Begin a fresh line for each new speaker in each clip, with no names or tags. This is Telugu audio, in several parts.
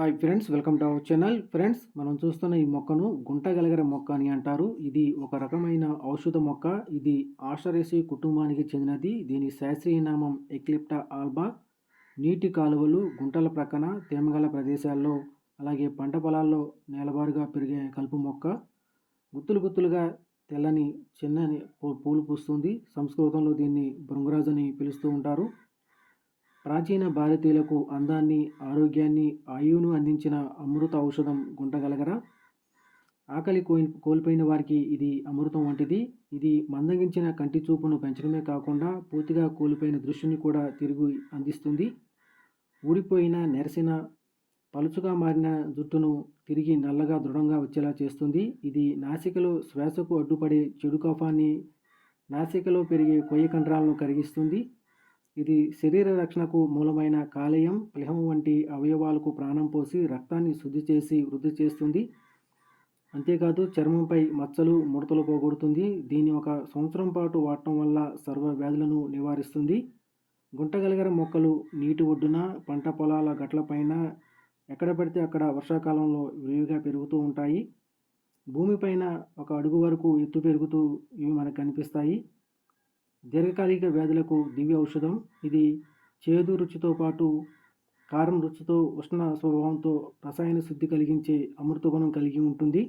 Hi friends welcome to our channel. Friends మనం చూస్తున్న ఈ మొక్కను గుంటగలగర మొక్క అని అంటారు. ఇది ఒక రకమైన ఔషధ మొక్క. ఇది ఆషరేసి కుటుంబానికి చెందినది. దీని శాస్త్రీయ నామం ఎక్లిప్టా ఆల్బా. నీటి కాలువలు గుంటల ప్రక్కన తేమగల ప్రదేశాల్లో అలాగే పంట పొలాల్లో నేలబారుగా పెరిగే కలుపు మొక్క. గుత్తులు గుత్తులుగా తెల్లని చిన్నని పూలు పూస్తుంది. సంస్కృతంలో దీన్ని భృంగరాజు అని పిలుస్తూ ఉంటారు. ప్రాచీన భారతీయులకు అందాన్ని ఆరోగ్యాన్ని ఆయువును అందించిన అమృత ఔషధం గుంటగలగరా? ఆకలి కోయి కోల్పోయిన వారికి ఇది అమృతం వంటిది. ఇది మందగించిన కంటి చూపును పెంచడమే కాకుండా పూర్తిగా కోల్పోయిన దృష్టిని కూడా తిరిగి అందిస్తుంది. ఊడిపోయిన నెరసిన పలుచుగా మారిన జుట్టును తిరిగి నల్లగా దృఢంగా వచ్చేలా చేస్తుంది. ఇది నాసికలో శ్వాసకు అడ్డుపడే చెడు కఫాన్ని నాసికలో పెరిగే కొయ్య కండరాలను కరిగిస్తుంది. ఇది శరీర రక్షణకు మూలమైన కాలేయం ప్లహం వంటి అవయవాలకు ప్రాణం పోసి రక్తాన్ని శుద్ధి చేసి వృద్ధి చేస్తుంది. అంతేకాదు చర్మంపై మచ్చలు ముడతలు పోగొడుతుంది. దీన్ని ఒక సంవత్సరం పాటు వాడటం వల్ల సర్వ వ్యాధులను నివారిస్తుంది. గుంటగలిగర మొక్కలు నీటి ఒడ్డున పంట పొలాల గట్లపైన ఎక్కడ పడితే అక్కడ వర్షాకాలంలో విరివిగా పెరుగుతూ ఉంటాయి. భూమిపైన ఒక అడుగు వరకు ఎత్తు పెరుగుతూ ఇవి మనకు కనిపిస్తాయి. దీర్ఘకాలిక వ్యాధులకు దివ్య ఔషధం. ఇది చేదు రుచితో పాటు కారం రుచితో ఉష్ణ స్వభావంతో రసాయన శుద్ధి కలిగించే అమృత గుణం కలిగి ఉంటుంది.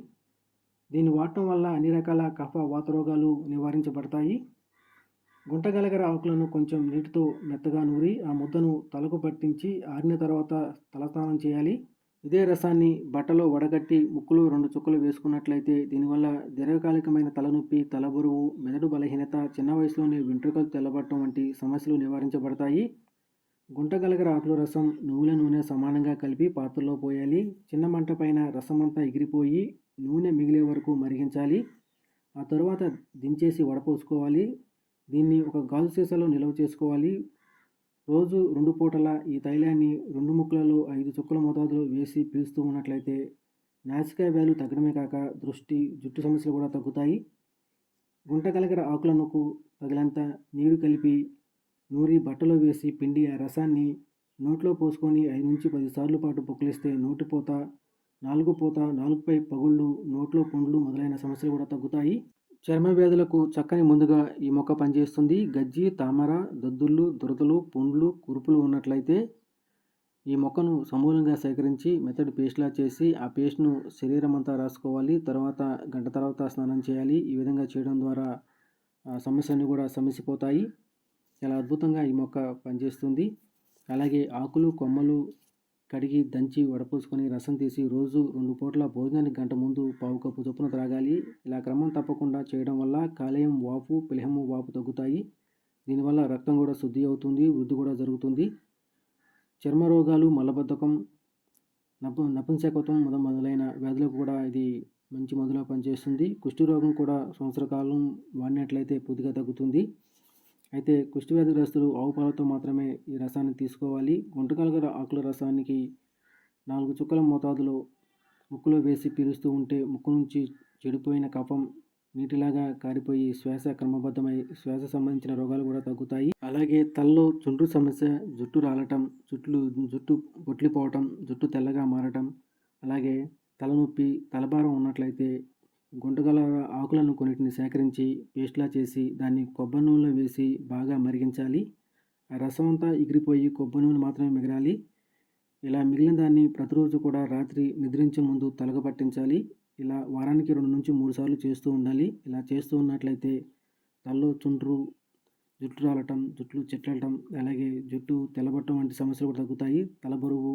దీన్ని వాడటం వల్ల అన్ని రకాల కఫ వాత రోగాలు నివారించబడతాయి. గుంటగలగర ఆకులను కొంచెం నీటితో మెత్తగా నూరి ఆ ముద్దను తలకు పట్టించి ఆరిన తర్వాత తలస్నానం చేయాలి. ఇదే రసాన్ని బట్టలో వడగట్టి ముక్కులు రెండు చుక్కలు వేసుకున్నట్లయితే దీనివల్ల దీర్ఘకాలికమైన తలనొప్పి తలబరువు మెదడు బలహీనత చిన్న వయసులోనే వెంట్రుకలు తెల్లబడటం వంటి సమస్యలు నివారించబడతాయి. గుంటగలగర ఆకుల రసం నువ్వుల నూనె సమానంగా కలిపి పాత్రలో పోయాలి. చిన్న మంట పైన రసం అంతా ఎగిరిపోయి నూనె మిగిలే వరకు మరిగించాలి. ఆ తరువాత దించేసి వడపోసుకోవాలి. దీన్ని ఒక గాజు సీసాలో నిల్వ చేసుకోవాలి. రోజు రెండు పూటల ఈ తైలాన్ని రెండు ముక్కలలో ఐదు చుక్కల మోతాదులో వేసి పీలుస్తూ ఉన్నట్లయితే నాసికా వ్యాధులు తగ్గడమే కాక దృష్టి జుట్టు సమస్యలు కూడా తగ్గుతాయి. గుంటగలగర ఆకులకు తగినంత నీరు కలిపి నూరి బట్టలో వేసి పిండి ఆ రసాన్ని నోట్లో పోసుకొని ఐదు నుంచి పది సార్లు పాటు పొక్కిలిస్తే నోటిపోత నాలుగు పూత నాలుగుపై పగుళ్ళు నోట్లో పుండ్లు మొదలైన సమస్యలు కూడా తగ్గుతాయి. చర్మ వ్యాధులకు చక్కని ముందుగా ఈ మొక్క పనిచేస్తుంది. గజ్జి తామర దద్దుళ్ళు దురదలు పుండ్లు కురుపులు ఉన్నట్లయితే ఈ మొక్కను సమూలంగా సేకరించి మెత్తడి పేస్ట్లా చేసి ఆ పేస్ట్ను శరీరం అంతా రాసుకోవాలి. తర్వాత గంట తర్వాత స్నానం చేయాలి. ఈ విధంగా చేయడం ద్వారా ఆ సమస్యలు కూడా సమసిపోతాయి. చాలా అద్భుతంగా ఈ మొక్క పనిచేస్తుంది. అలాగే ఆకులు కొమ్మలు కడిగి దంచి వడపోసుకొని రసం తీసి రోజు రెండు పూట్ల భోజనానికి గంట ముందు పావు కప్పు చొప్పున త్రాగాలి. ఇలా క్రమం తప్పకుండా చేయడం వల్ల కాలేయం వాపు పిలహము వాపు తగ్గుతాయి. దీనివల్ల రక్తం కూడా శుద్ధి అవుతుంది వృద్ధి కూడా జరుగుతుంది. చర్మ రోగాలు మలబద్ధకం నప నపుంసకత్వం మొద మొదలైన వ్యాధులకు కూడా ఇది మంచి మందులా పనిచేస్తుంది. కుష్టి రోగం కూడా సంవత్సర కాలం వాడినట్లయితే పూర్తిగా తగ్గుతుంది. అయితే కుష్టి వ్యాధిగ్రస్తులు ఆవు పాలతో మాత్రమే ఈ రసాన్ని తీసుకోవాలి. గుంటకలగర ఆకుల రసానికి నాలుగు చుక్కల మోతాదులో ముక్కులో వేసి పీలుస్తూ ఉంటే ముక్కు నుంచి చెడిపోయిన కఫం నీటిలాగా కారిపోయి శ్వాస క్రమబద్ధమై శ్వాస సంబంధించిన రోగాలు కూడా తగ్గుతాయి. అలాగే తలలో చుండ్రు సమస్య జుట్టు రాలటం జుట్లు జుట్టు పొట్లిపోవటం జుట్టు తెల్లగా మారటం అలాగే తలనొప్పి తలభారం ఉన్నట్లయితే గుంటగల ఆకులను కొన్నిటిని సేకరించి పేస్ట్లా చేసి దాన్ని కొబ్బరి నూనెలో వేసి బాగా మరిగించాలి. ఆ రసం అంతా ఎగిరిపోయి కొబ్బరి నూనె మాత్రమే మిగలాలి ఇలా మిగిలిన దాన్ని ప్రతిరోజు కూడా రాత్రి నిద్రించే ముందు తలగపట్టించాలి ఇలా వారానికి రెండు నుంచి మూడు సార్లు చేస్తూ ఉండాలి. ఇలా చేస్తూ ఉన్నట్లయితే తలలో చుండ్రు జుట్టు రాలటం జుట్లు చెట్లటం అలాగే జుట్టు తెల్లబట్టం వంటి సమస్యలు కూడా తగ్గుతాయి. తల బరువు